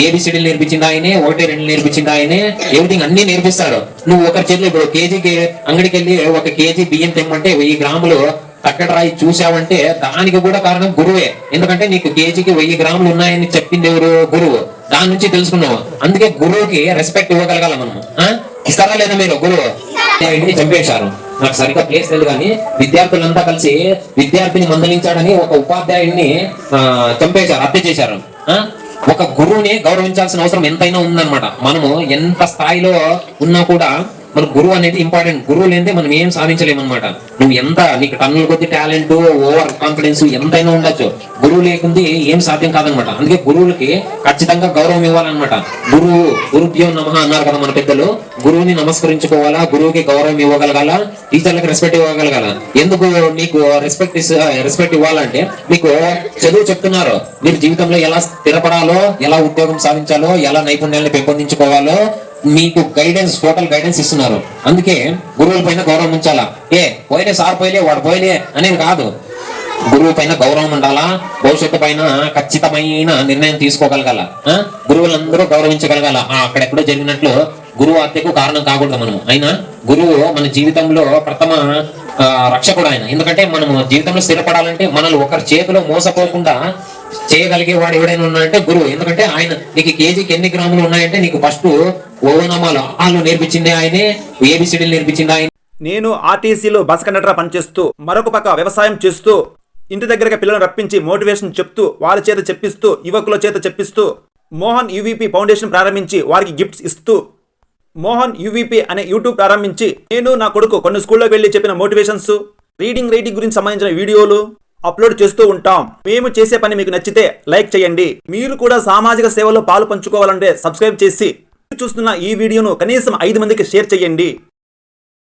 ఏబిసిడీలు నేర్పించింది ఆయనే ఒకటి రెండు నేర్పించింది ఆయనే ఎవ్రీథింగ్ అన్ని నేర్పిస్తాడు. నువ్వు ఒకరి చేతిలో ఇప్పుడు కేజీకి అంగడికి వెళ్ళి ఒక కేజీ బియ్యం తెమ్మంటే వెయ్యి గ్రాములు కట్టడ రాయి చూసావంటే దానికి కూడా కారణం గురువే. ఎందుకంటే నీకు కేజీకి వెయ్యి గ్రాములు ఉన్నాయని చెప్పింది ఎవరు? గురువు. దాని నుంచి తెలుసుకున్నావు. అందుకే గురువుకి రెస్పెక్ట్ ఇవ్వగలగాల మనం? ఇస్తారా లేదా మీరు గురువు? చంపేశారు. నాకు సరిగ్గా ప్లేస్ లేదు కానీ విద్యార్థులంతా కలిసి విద్యార్థిని మందలించాడని ఒక ఉపాధ్యాయుడిని ఆ, చంపేశారు హత్య చేశారు? ఒక గురువుని గౌరవించాల్సిన అవసరం ఎంతైనా ఉందన్నమాట. మనము ఎంత స్థాయిలో ఉన్నా కూడా మన గురువు అనేది ఇంపార్టెంట్ గురువు లేనిదే మనం ఏం సాధించలేమన్నమాట. నువ్వు ఎంత నీకు టన్నుల కొద్ది టాలెంట్ ఓవర్ కాన్ఫిడెన్స్ ఎంతైనా ఉండొచ్చు. గురువు లేకుంది ఏం సాధ్యం కాదనమాట అందుకే గురువులకి ఖచ్చితంగా గౌరవం ఇవ్వాలన్నమాట. గురువు గురుభ్యో నమ అన్నారు కదా మన పెద్దలు. గురువుని నమస్కరించుకోవాలా? గురువుకి గౌరవం ఇవ్వగలగాల? టీచర్లకు రెస్పెక్ట్ ఇవ్వగలగాల? ఎందుకు నీకు రెస్పెక్ట్ రెస్పెక్ట్ ఇవ్వాలంటే మీకు చదువు చెప్తున్నారు. మీరు జీవితంలో ఎలా స్థిరపడాలో ఎలా ఉద్యోగం సాధించాలో ఎలా నైపుణ్యాలను పెంపొందించుకోవాలో మీకు గైడెన్స్ టోటల్ గైడెన్స్ ఇస్తున్నారు. అందుకే గురువుల పైన గౌరవం ఉంచాలా? ఏ పోయినే సార్ పోయిలే వాడు పోయిలే అనేది కాదు. గురువు పైన గౌరవం ఉండాలా? భవిష్యత్తు పైన ఖచ్చితమైన నిర్ణయం తీసుకోగలగాల. గురువులందరూ గౌరవించగలగాల. అక్కడెక్కడో జరిగినట్లు గురువు హత్యకు కారణం కాకూడదు మనం. అయినా గురువు మన జీవితంలో ప్రథమ రక్షకుడు ఆయన. ఎందుకంటే మనము జీవితంలో స్థిరపడాలంటే మనల్ని ఒకరి చేతిలో మోసపోకుండా చేయగలిగే వాడు ఎవడైనా ఉన్నాడంటే గురువు. ఎందుకంటే ఆయన నీకు కేజీకి ఎన్ని గ్రాములు ఉన్నాయంటే నీకు ఫస్ట్ ఓనమాలు ఆలు నేర్పించింది ఆయనే ఏబిసిడీలు నేర్పించింది ఆయన. నేను ఆర్టీసీలో బస్ కండక్టర్ పనిచేస్తూ మరొక పక్క వ్యవసాయం చేస్తూ ఇంటి దగ్గరగా పిల్లలను రప్పించి మోటివేషన్ చెప్తూ వారి చేత చెప్పిస్తూ యువకుల చేత చెప్పిస్తూ మోహన్ యూవీపీ ఫౌండేషన్ ప్రారంభించి వారికి గిఫ్ట్స్ ఇస్తూ మోహన్ యూవీపీ అనే యూట్యూబ్ ప్రారంభించి నేను నా కొడుకు కొన్ని స్కూల్లో వెళ్ళి చెప్పిన మోటివేషన్స్ రీడింగ్ రైటింగ్ గురించి సంబంధించిన వీడియోలు అప్లోడ్ చేస్తూ ఉంటాం. మేము చేసే పని మీకు నచ్చితే లైక్ చేయండి. మీరు కూడా సామాజిక సేవలో పాలు పంచుకోవాలంటే సబ్స్క్రైబ్ చేసి చూస్తున్న ఈ వీడియోను కనీసం ఐదు మందికి షేర్ చేయండి.